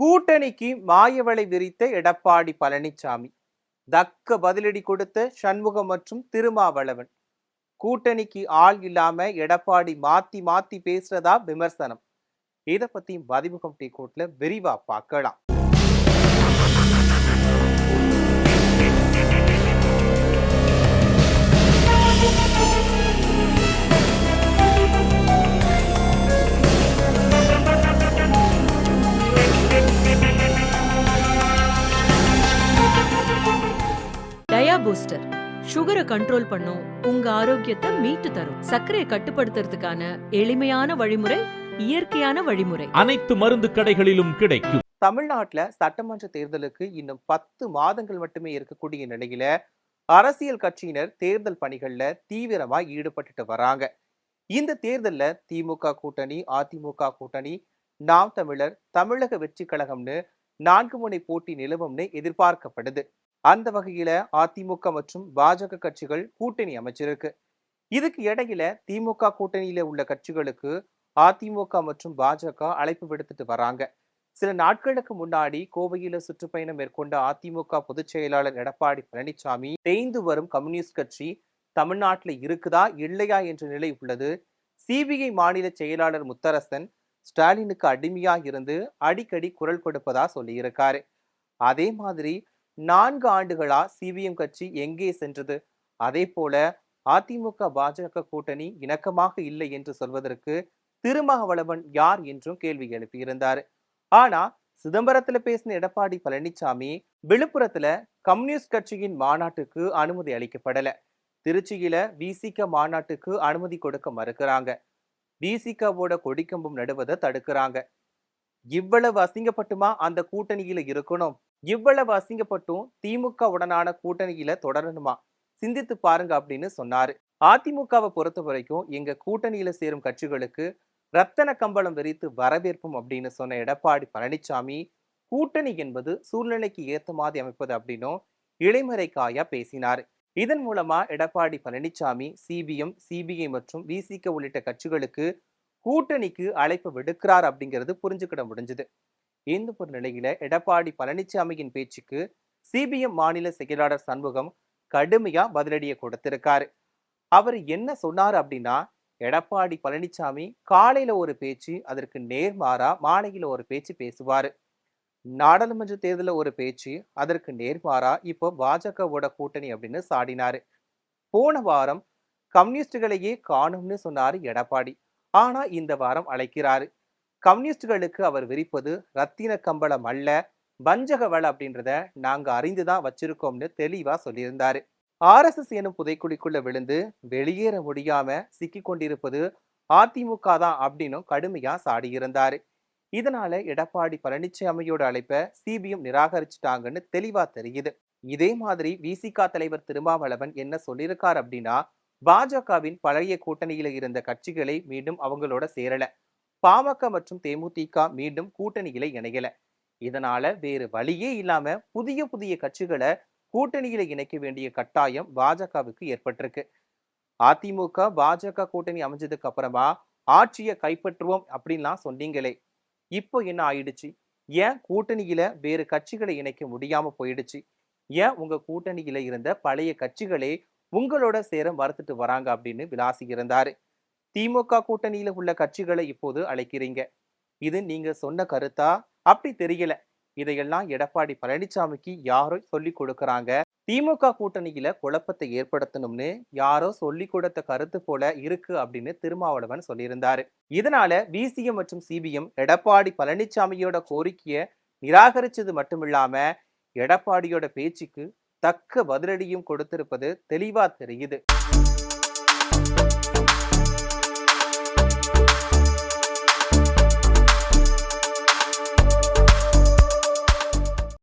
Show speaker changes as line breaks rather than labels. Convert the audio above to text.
கூட்டணிக்கு மாயவளை விரித்த எடப்பாடி பழனிசாமி தக்க பதிலடி கொடுத்த சண்முகம் மற்றும் திருமாவளவன். கூட்டணிக்கு ஆள் இல்லாம எடப்பாடி மாத்தி மாத்தி பேசுறதா விமர்சனம். இதை பத்தி மதிமுகம் டீ கோட்ல விரிவா பார்க்கலாம்
பூஸ்டர் சுகரை கண்ட்ரோல் பண்ணும் உங்க ஆரோக்கியத்தை மீட்டு தரும். சர்க்கரையை கட்டுப்படுத்துறதுக்கான எளிமையான வழிமுறை இயற்கையான வழிமுறை.
அனைத்து மருந்து கடைகளிலும் கிடைக்கும்.
தமிழ்நாட்டுல சட்டமன்ற தேர்தலுக்கு இன்னும் பத்து மாதங்கள் மட்டுமே இருக்கக்கூடிய நிலையில அரசியல் கட்சியினர் தேர்தல் பணிகள்ல தீவிரமா ஈடுபட்டுட்டு வராங்க. இந்த தேர்தல்ல திமுக கூட்டணி அதிமுக கூட்டணி நாம் தமிழர் தமிழக வெற்றி கழகம்னு நான்கு முனை போட்டி நிலவும்னு எதிர்பார்க்கப்படுது. அந்த வகையில அதிமுக மற்றும் பாஜக கட்சிகள் கூட்டணி அமைச்சிருக்கு. இதுக்கு இடையில திமுக கூட்டணியில உள்ள கட்சிகளுக்கு அதிமுக மற்றும் பாஜக அழைப்பு விடுத்துட்டு வராங்க. சில நாட்களுக்கு முன்னாடி கோவையில சுற்றுப்பயணம் மேற்கொண்ட அதிமுக பொதுச் செயலாளர் எடப்பாடி பழனிசாமி தேய்ந்து வரும் கம்யூனிஸ்ட் கட்சி தமிழ்நாட்டில் இருக்குதா இல்லையா என்ற நிலை உள்ளது. சிபிஐ மாநில செயலாளர் முத்தரசன் ஸ்டாலினுக்கு அடிமையா இருந்து அடிக்கடி குரல் கொடுப்பதா சொல்லியிருக்காரு. அதே மாதிரி நான்கு ஆண்டுகளா சிபிஎம் கட்சி எங்கே சென்றது? அதே போல அதிமுக பாஜக கூட்டணி இணக்கமாக இல்லை என்று சொல்வதற்கு திருமாவளவன் யார் என்றும் கேள்வி எழுப்பியிருந்தார். ஆனா சிதம்பரத்துல பேசின எடப்பாடி பழனிசாமி விழுப்புரத்துல கம்யூனிஸ்ட் கட்சியின் மாநாட்டுக்கு அனுமதி அளிக்கப்படல. திருச்சியில விசிக மாநாட்டுக்கு அனுமதி கொடுக்க மறுக்கிறாங்க. விசிகவோட கொடிக்கம்பம் நடுவதை தடுக்கிறாங்க. இவ்வளவு அசிங்கப்பட்டுமா அந்த கூட்டணியில இருக்கணும்? இவ்வளவு அசிங்கப்பட்டும் திமுக உடனான கூட்டணியில தொடரணுமா? சிந்தித்து பாருங்க அப்படின்னு சொன்னாரு. அதிமுகவை பொறுத்த வரைக்கும் எங்க கூட்டணியில சேரும் கட்சிகளுக்கு ரத்தன கம்பளம் விரித்து வரவேற்பும் அப்படின்னு சொன்ன எடப்பாடி பழனிசாமி கூட்டணி என்பது சூழ்நிலைக்கு ஏத்த மாதிரி அமைப்பது அப்படின்னும் இளைமறைக்காயா பேசினார். இதன் மூலமா எடப்பாடி பழனிசாமி சிபிஎம் சிபிஐ மற்றும் விசிக உள்ளிட்ட கட்சிகளுக்கு கூட்டணிக்கு அழைப்பு விடுக்கிறார் அப்படிங்கிறது புரிஞ்சுக்கிட முடிஞ்சது. இந்த ஒரு நிலையில எடப்பாடி பழனிசாமியின் பேச்சுக்கு சிபிஎம் மாநில செயலாளர் சண்முகம் கடுமையா பதிலடியை கொடுத்திருக்காரு. அவர் என்ன சொன்னார் அப்படின்னா எடப்பாடி பழனிசாமி காலையில ஒரு பேச்சு அதற்கு நேர்மாறா மாலையில ஒரு பேச்சு பேசுவாரு. நாடாளுமன்ற தேர்தலில் ஒரு பேச்சு அதற்கு நேர்மாறா இப்போ பாஜகவோட கூட்டணி அப்படின்னு சாடினாரு. போன வாரம் கம்யூனிஸ்டுகளையே காணும்னு சொன்னாரு எடப்பாடி. ஆனா இந்த வாரம் அழைக்கிறாரு. கம்யூனிஸ்டுகளுக்கு அவர் விரிப்பது ரத்தின கம்பளம் அல்ல வஞ்சக வள அப்படின்றத நாங்க அறிந்துதான் வச்சிருக்கோம்னு தெளிவா சொல்லியிருந்தாரு. ஆர்எஸ்எஸ் எனும் புதைக்குழிக்குள்ள விழுந்து வெளியேற முடியாம சிக்கி கொண்டிருப்பது அதிமுக தான் அப்படின்னும் கடுமையா சாடியிருந்தாரு. இதனால எடப்பாடி பழனிசாமியோட அழைப்பை சிபிஎம் நிராகரிச்சுட்டாங்கன்னு தெளிவா தெரியுது. இதே மாதிரி விசிகா தலைவர் திருமாவளவன் என்ன சொல்லியிருக்கார் அப்படின்னா பாஜகவின் பழைய கூட்டணியில இருந்த கட்சிகளை மீண்டும் அவங்களோட சேரல. பாமக மற்றும் தேமுதிக மீண்டும் கூட்டணியில இணையல. இதனால வேறு வழியே இல்லாம புதிய புதிய கட்சிகளை கூட்டணியில இணைக்க வேண்டிய கட்டாயம் பாஜகவுக்கு ஏற்பட்டிருக்கு. அதிமுக பாஜக கூட்டணி அமைஞ்சதுக்கு அப்புறமா ஆட்சியை கைப்பற்றுவோம் அப்படின்லாம் சொன்னீங்களே. இப்போ என்ன ஆயிடுச்சு? ஏன் கூட்டணியில வேறு கட்சிகளை இணைக்க முடியாம போயிடுச்சு? ஏன் உங்க கூட்டணியில இருந்த பழைய கட்சிகளே உங்களோட சேர மறுத்துட்டு வராங்க அப்படின்னு விளாசி இருந்தாரு திமுக கூட்டணியில உள்ள கட்சிகளை இப்போது அழைக்கிறீங்க. இது நீங்க சொன்ன கருத்தா? அப்படி தெரியல. இதையெல்லாம் எடப்பாடி பழனிசாமிக்கு யாரோ சொல்லி கொடுக்கறாங்க. திமுக கூட்டணியில குழப்பத்தை ஏற்படுத்தணும்னு யாரோ சொல்லி கொடுத்த கருத்து போல இருக்கு அப்படின்னு திருமாவளவன் சொல்லியிருந்தாரு. இதனால விசிஎம் மற்றும் சிபிஎம் எடப்பாடி பழனிசாமியோட கோரிக்கையை நிராகரிச்சது மட்டுமில்லாம எடப்பாடியோட பேச்சுக்கு தக்க பதிலடியும் கொடுத்திருப்பது தெளிவா தெரியுது.